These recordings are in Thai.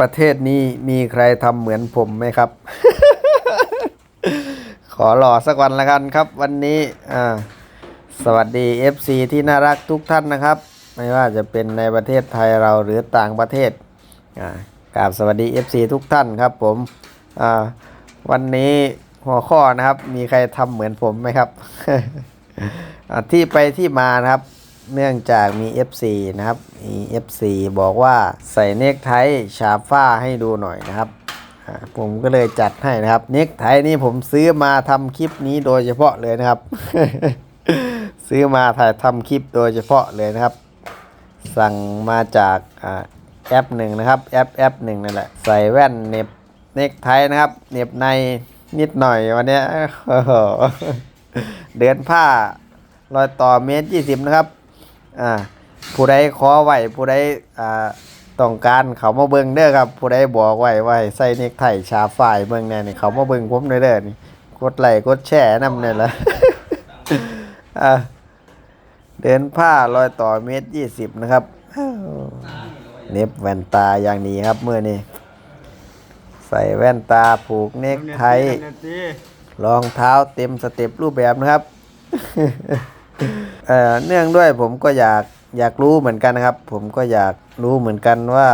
ประเทศนี้มีใครทำเหมือนผมไหมครับ ขอหล่อสักวันละกันครับ วันนี้อ่าสวัสดี FC ที่น่ารักทุกท่านนะครับ ไม่ว่าจะเป็นในประเทศไทยเราหรือต่างประเทศอ่ากราบสวัสดี FC ทุกท่านครับผมอ่าวันนี้หัวข้อนะครับ มีใครทำเหมือนผมไหมครับที่ไปที่มานะครับ เนื่องจากมี FC นะครับมี FC บอกว่าใส่เนกไทชาฟ้าให้ดูหน่อยนะครับ ผมก็เลยจัดให้นะครับ เนกไทนี่ผมซื้อมาทำคลิปนี้โดยเฉพาะเลยนะครับ ซื้อมาถ่ายทำคลิปโดยเฉพาะเลยนะครับ สั่งมาจากแอปหนึ่งนะครับ แอปแอปหนึ่งนั่นแหละ ใส่แว่นเน็บเนกไทนะครับ เน็บในนิดหน่อยวันนี้เดินผ้า รอยต่อเมตรยี่สิบนะครับ อ่าผู้ใดขอไหวผู้ใดอ่าต้องการเขามาเบิ่งเด้อครับ ผู้ใดบอกไว้ว่าให้ใส่เนกไทชาฝ่ายเบิ่งแน่นี่เขามาเบิ่งผมเด้อเด้อนี่กดไลค์กดแชร์นำเนี่ยละอ่าเดินผ้ารอยต่อเมตรยี่สิบนะครับอ้าวเน็บแว่นตาอย่างนี้ครับเมื่อนี้ ใส่แว่นตาผูกเนกไทรองเท้าเต็มสเต็ปรูปแบบนะครับ เอ่อเนื่องด้วยผมก็อยากอยากรู้เหมือนกันนะครับ ผมก็อยากรู้เหมือนกันว่า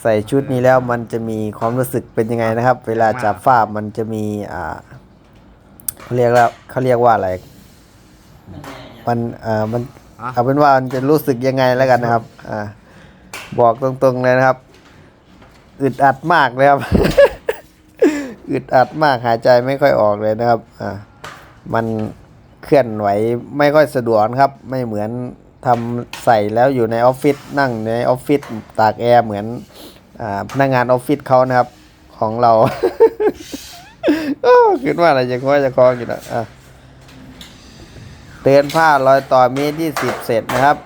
ใส่ชุดนี้แล้วมันจะมีความรู้สึกเป็นยังไงนะครับ เวลาจับฝ้ามันจะมีอ่าเขาเรียกว่าเขาเรียกว่าอะไร มันเอ่อมันเอาเป็นว่ามันจะรู้สึกยังไงแล้วกันนะครับ อ่า บอกตรงๆเลยนะครับ อึดอัดมากเลยครับ อึดอัดมากหายใจไม่ค่อยออกเลยนะครับ อ่า มัน เคลื่อนไหวไม่ค่อยสะดวกครับ ไม่เหมือนทำใส่แล้วอยู่ในออฟฟิศนั่งในออฟฟิศตากแอร์เหมือนอพนักงานออฟฟิศเขานะครับของเราคิดว่าอะไรจะคอยจะคล้องอยู่นะอะเดินผ้ารอยต่อเมตรยี่สิบเสร็จนะครับ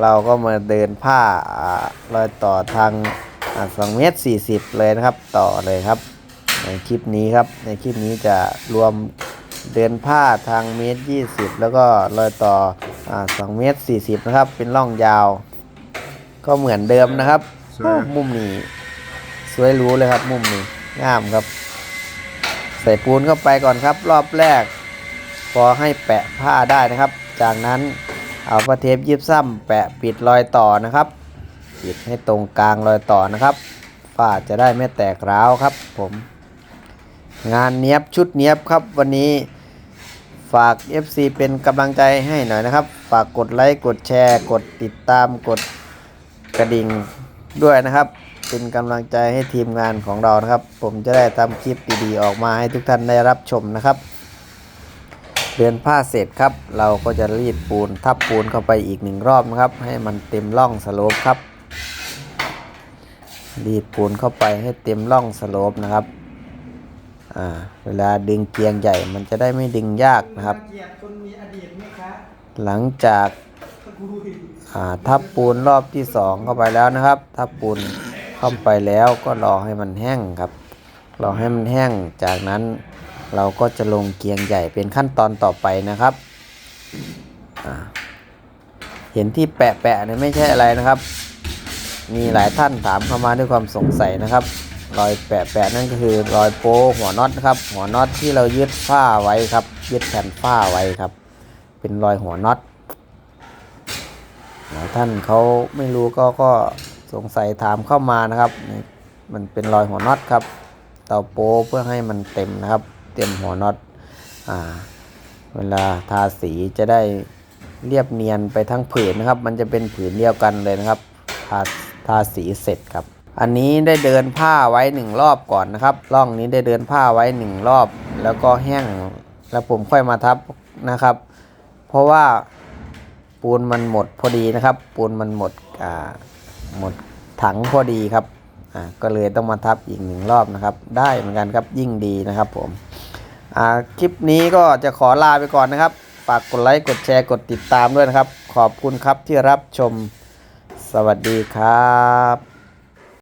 เราก็มาเดินผ้าอ่ารอยต่อทางสองเมตรสี่สิบเลยนะครับ ต่อเลยครับ ในคลิปนี้ครับ ในคลิปนี้จะรวม เดินผ้าทางเมตรยี่สิบแล้วก็รอยต่ออ่าสองเมตรสี่สิบนะครับ เป็นร่องยาว ก็เหมือนเดิมนะครับโอ้มุมนี้สวยหรู้เลยครับมุมนี้งามครับ ใส่ปูนเข้าไปก่อนครับ รอบแรก พอให้แปะผ้าได้นะครับ จากนั้นเอาผ้าเทปยิบซ้ำแปะปิดรอยต่อนะครับ ปิดให้ตรงกลางรอยต่อนะครับฝ้าจะได้ไม่แตกร้าวครับผม งานเนี้ยบชุดเนี้ยบครับวันนี้ฝาก FC เป็นกำลังใจให้หน่อยนะครับ ฝากกดไลค์กดแชร์ กดติดตามกดกระดิ่งด้วยนะครับ เป็นกำลังใจให้ทีมงานของเรานะครับ ผมจะได้ทำคลิปดีๆออกมาให้ทุกท่านได้รับชมนะครับเดือนผ้าเสร็จครับ เราก็จะรีดปูนทับปูนเข้าไปอีกหนึ่งรอบนะครับ ให้มันเต็มร่องสโลปครับ รีดปูนเข้าไปให้เต็มร่องสโลปนะครับ อ่าเวลาดึงเกียงใหญ่มันจะได้ไม่ดึงยากนะครับ เกียรติคนมีอดีตไหมคะหลังจากอ่าทับปูนรอบที่สองเข้าไปแล้วนะครับ ทับปูนเข้าไปแล้วก็รอให้มันแห้งครับ รอให้มันแห้งจากนั้นเราก็จะลงเกียงใหญ่เป็นขั้นตอนต่อไปนะครับอ่าเห็นที่แปะแปะๆเนี่ยไม่ใช่อะไรนะครับ มีหลายท่านถามเข้ามาด้วยความสงสัยนะครับ รอยแปะแปะนั่นก็คือรอยโป้หัวน็อตนะครับ หัวน็อตที่เรายึดฝ้าไว้ครับ ยึดแผ่นฝ้าไว้ครับ เป็นรอยหัวน็อตหลายท่านเขาไม่รู้ก็ก็สงสัยถามเข้ามานะครับ มันเป็นรอยหัวน็อตครับ เตาโป้เพื่อให้มันเต็มนะครับ เต็มหัวน็อตอ่าเวลาทาสีจะได้เรียบเนียนไปทั้งผืนนะครับ มันจะเป็นผืนเดียวกันเลยนะครับ ทาทาสีเสร็จครับ อันนี้ได้เดินผ้าไว้หนึ่งรอบก่อนนะครับร่องนี้ได้เดินผ้าไว้หนึ่งรอบ แล้วก็แห้งแล้วผมค่อยมาทับนะครับ เพราะว่าปูนมันหมดพอดีนะครับ ปูนมันหมดอ่าหมดถังพอดีครับอ่าก็เลยต้องมาทับอีกหนึ่งรอบนะครับ ได้เหมือนกันครับยิ่งดีนะครับผมอ่าคลิปนี้ก็จะขอลาไปก่อนนะครับฝากกดไลค์กดแชร์กดติดตามด้วยนะครับ ขอบคุณครับที่รับชมสวัสดีครับ